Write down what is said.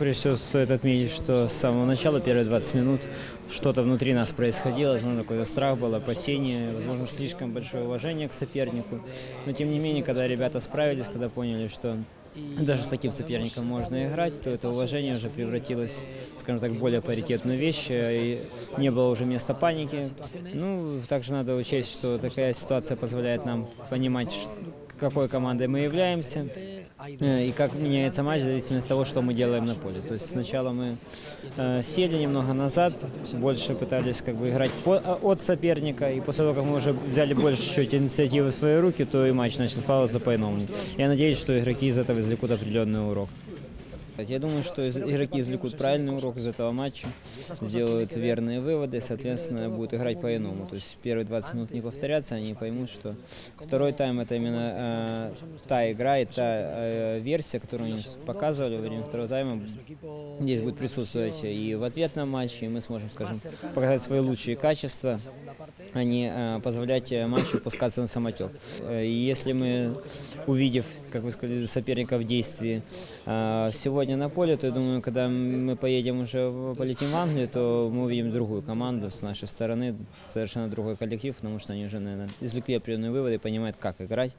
Прежде всего стоит отметить, что с самого начала, первые 20 минут, что-то внутри нас происходило, возможно, какой-то страх был, опасение, возможно, слишком большое уважение к сопернику. Но тем не менее, когда ребята справились, когда поняли, что даже с таким соперником можно играть, то это уважение уже превратилось, скажем так, в более паритетную вещь, и не было уже места паники. Ну, также надо учесть, что такая ситуация позволяет нам понимать, какой командой мы являемся, э, и как меняется матч в зависимости от того, что мы делаем на поле. То есть сначала мы э, сели немного назад, больше пытались как бы играть по- а, от соперника, и после того, как мы уже взяли больше чуть инициативы в свои руки, то и матч начал складываться по-иному. Я надеюсь, что игроки из этого извлекут определенный урок. Я думаю, что игроки извлекут правильный урок из этого матча, сделают верные выводы, соответственно, будут играть по-иному. То есть первые 20 минут не повторятся, они поймут, что второй тайм это именно э, та игра и та э, версия, которую они показывали во время второго тайма, здесь будет присутствовать и в ответном матче, и мы сможем, скажем, показать свои лучшие качества, а не э, позволять матчу пускаться на самотек. Э, И если мы, увидев, как вы сказали, соперника в действии э, сегодня на поле, то я думаю, когда мы поедем уже, в- полетим в Англию, то мы увидим другую команду с нашей стороны, совершенно другой коллектив, потому что они уже, наверное, извлекли определенные выводы и понимают, как играть.